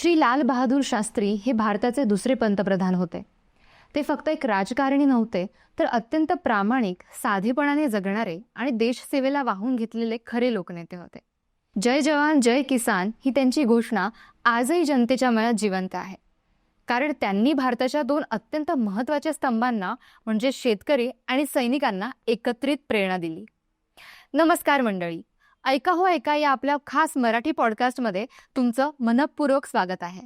श्री लाल बहादूर शास्त्री हे भारताचे दुसरे पंतप्रधान होते. ते फक्त एक राजकारणी नव्हते तर अत्यंत प्रामाणिक साधेपणाने जगणारे आणि देशसेवेला वाहून घेतलेले खरे लोकनेते होते. जय जवान जय किसान ही त्यांची घोषणा आजही जनतेच्या मनात जिवंत आहे. कारण त्यांनी भारताच्या दोन अत्यंत महत्त्वाच्या स्तंभांना म्हणजे शेतकरी आणि सैनिकांना एकत्रित प्रेरणा दिली. नमस्कार मंडळी. ऐका हो ऐका या आपल्या खास मराठी पॉडकास्टमध्ये तुमचं मनपूर्वक स्वागत आहे.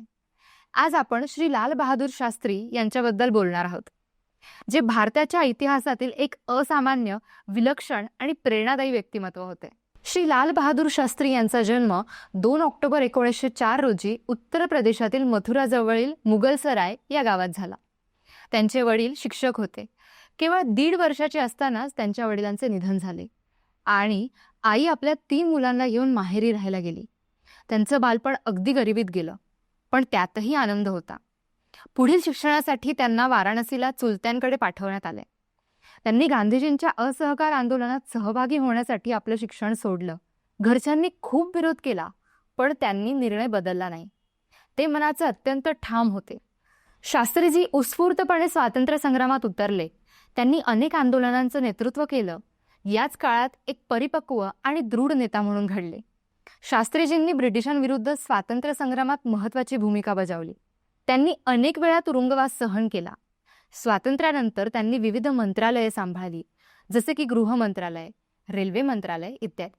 आज आपण श्री लाल बहादूर शास्त्री यांच्याबद्दल बोलणार आहोत जे भारताच्या इतिहासातील एक असामान्य विलक्षण आणि प्रेरणादायी व्यक्तिमत्व होते. श्री लाल बहादूर शास्त्री यांचा जन्म दोन ऑक्टोबर एकोणीसशे चार रोजी उत्तर प्रदेशातील मथुराजवळील मुगलसराय या गावात झाला. त्यांचे वडील शिक्षक होते. केवळ दीड वर्षाचे असतानाच त्यांच्या वडिलांचे निधन झाले. आणि आई आपल्या तीन मुलांना घेऊन माहेरी राहायला गेली. त्यांचं बालपण अगदी गरिबीत गेलं पण त्यातही आनंद होता. पुढील शिक्षणासाठी त्यांना वाराणसीला चुलत्यांकडे पाठवण्यात आले. त्यांनी गांधीजींच्या असहकार आंदोलनात सहभागी होण्यासाठी आपलं शिक्षण सोडलं. घरच्यांनी खूप विरोध केला पण त्यांनी निर्णय बदलला नाही. ते मनाचे अत्यंत ठाम होते. शास्त्रीजी उत्स्फूर्तपणे स्वातंत्र्य संग्रामात उतरले. त्यांनी अनेक आंदोलनांचं नेतृत्व केलं. याच काळात एक परिपक्व आणि दृढ नेता म्हणून घडले. शास्त्रीजींनी ब्रिटिशांविरुद्ध स्वातंत्र्य संग्रामात महत्वाची भूमिका बजावली. त्यांनी अनेक वेळा तुरुंगवास सहन केला. स्वातंत्र्यानंतर त्यांनी विविध मंत्रालये सांभाळली जसे की गृह मंत्रालय रेल्वे मंत्रालय इत्यादी.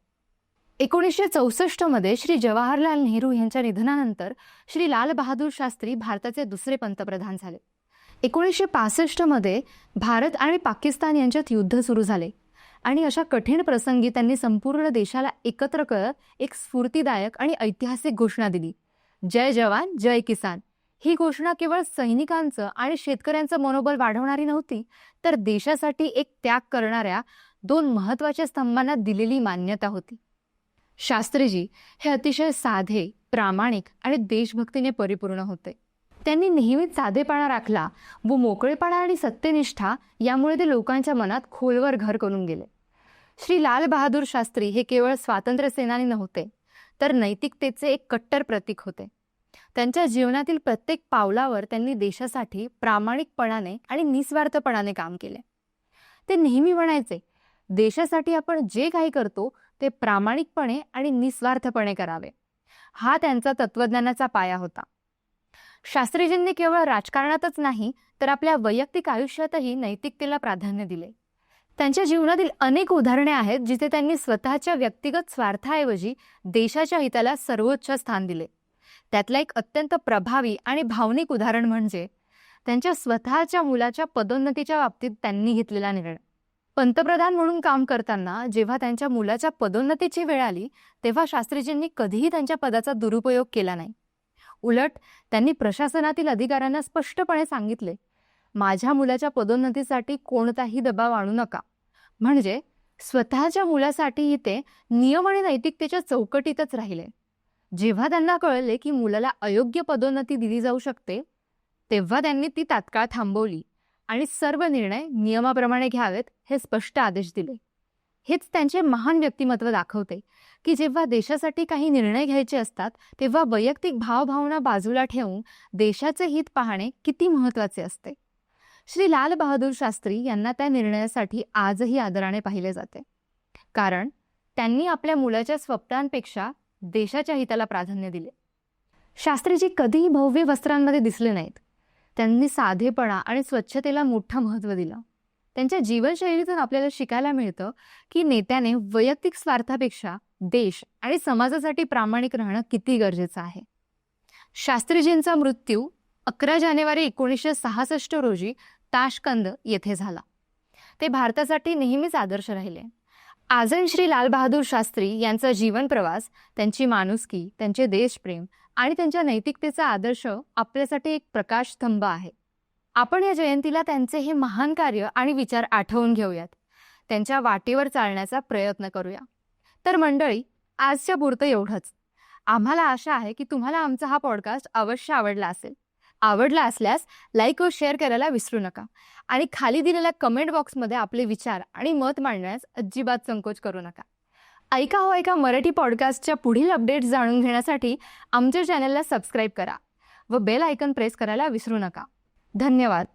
एकोणीसशे चौसष्टमध्ये श्री जवाहरलाल नेहरू यांच्या निधनानंतर श्री लाल बहादूर शास्त्री भारताचे दुसरे पंतप्रधान झाले. एकोणीसशे पासष्टमध्ये भारत आणि पाकिस्तान यांच्यात युद्ध सुरू झाले. आणि अशा कठीण प्रसंगी त्यांनी संपूर्ण देशाला एकत्र करत एक स्फूर्तीदायक आणि ऐतिहासिक घोषणा दिली. जय जवान जय किसान. ही घोषणा केवळ सैनिकांचं आणि शेतकऱ्यांचं मनोबल वाढवणारी नव्हती तर देशासाठी एक त्याग करणाऱ्या दोन महत्त्वाच्या स्तंभांना दिलेली मान्यता होती. शास्त्रीजी हे अतिशय साधे प्रामाणिक आणि देशभक्तीने परिपूर्ण होते. त्यांनी नेहमीच साधेपणा राखला व मोकळेपणा आणि सत्यनिष्ठा यामुळे ते लोकांच्या मनात खोलवर घर करून गेले. श्री लाल बहादूर शास्त्री हे केवळ स्वातंत्र्य सेनानी नव्हते तर नैतिकतेचे एक कट्टर प्रतीक होते. त्यांच्या जीवनातील प्रत्येक पावलावर त्यांनी देशासाठी प्रामाणिकपणाने आणि निस्वार्थपणाने काम केले. ते नेहमी म्हणायचे देशासाठी आपण जे काही करतो ते प्रामाणिकपणे आणि निस्वार्थपणे करावे. हा त्यांचा तत्वज्ञानाचा पाया होता. शास्त्रीजींनी केवळ राजकारणातच नाही तर आपल्या वैयक्तिक आयुष्यातही नैतिकतेला प्राधान्य दिले. त्यांच्या जीवनातील अनेक उदाहरणे आहेत जिथे त्यांनी स्वतःच्या व्यक्तिगत स्वार्थाऐवजी देशाच्या हिताला सर्वोच्च स्थान दिले. त्यातलं एक अत्यंत प्रभावी आणि भावनिक उदाहरण म्हणजे त्यांच्या स्वतःच्या मुलाच्या पदोन्नतीच्या बाबतीत त्यांनी घेतलेला निर्णय. पंतप्रधान म्हणून काम करताना जेव्हा त्यांच्या मुलाच्या पदोन्नतीची वेळ आली तेव्हा शास्त्रीजींनी कधीही त्यांच्या पदाचा दुरुपयोग केला नाही. उलट त्यांनी प्रशासनातील अधिकाऱ्यांना स्पष्टपणे सांगितले माझ्या मुलाच्या पदोन्नतीसाठी कोणताही दबाव आणू नका. म्हणजे स्वतःच्या मुलासाठीही ते नियम आणि नैतिकतेच्या चौकटीतच राहिले. जेव्हा त्यांना कळले की मुलाला अयोग्य पदोन्नती दिली जाऊ शकते तेव्हा त्यांनी ती तात्काळ थांबवली आणि सर्व निर्णय नियमाप्रमाणे घ्यावेत हे स्पष्ट आदेश दिले. हेच त्यांचे महान व्यक्तिमत्व दाखवते की जेव्हा देशासाठी काही निर्णय घ्यायचे असतात तेव्हा वैयक्तिक भावभावना बाजूला ठेवून देशाचे हित पाहणे किती महत्त्वाचे असते. श्री लाल बहादूर शास्त्री यांना त्या निर्णयासाठी आजही आदराने पाहिले जाते. कारण त्यांनी आपल्या मुलाच्या स्वप्नांपेक्षा देशाच्या हिताला प्राधान्य दिले. शास्त्रीजी कधीही भव्य वस्त्रांमध्ये दिसले नाहीत. त्यांनी साधेपणा आणि स्वच्छतेला मोठं महत्त्व दिलं. त्यांच्या जीवनशैलीतून आपल्याला शिकायला मिळतं की नेत्याने वैयक्तिक स्वार्थापेक्षा देश आणि समाजासाठी प्रामाणिक राहणं किती गरजेचं आहे. शास्त्रीजींचा मृत्यू अकरा जानेवारी एकोणीसशे सहासष्ट रोजी ताशकंद येथे झाला. ते भारतासाठी नेहमीच आदर्श राहिले. आजही श्री लालबहादूर शास्त्री यांचा जीवनप्रवास त्यांची माणुसकी त्यांचे देशप्रेम आणि त्यांच्या नैतिकतेचा आदर्श आपल्यासाठी एक प्रकाश स्तंभ आहे. आपण या जयंतीला त्यांचे हे महान कार्य आणि विचार आठवून घेऊयात. त्यांच्या वाटेवर चालण्याचा प्रयत्न करूया. तर मंडळी आजच्या पुरतं एवढंच. आम्हाला आशा आहे की तुम्हाला आमचा हा पॉडकास्ट अवश्य आवडला असेल. आवडला असल्यास लाईक व शेअर करायला विसरू नका. आणि खाली दिलेल्या कमेंट बॉक्समध्ये आपले विचार आणि मत मांडण्यास अजिबात संकोच करू नका. ऐका हो ऐका मराठी पॉडकास्टच्या पुढील अपडेट्स जाणून घेण्यासाठी आमच्या चॅनलला सबस्क्राईब करा व बेल आयकन प्रेस करायला विसरू नका. धन्यवाद.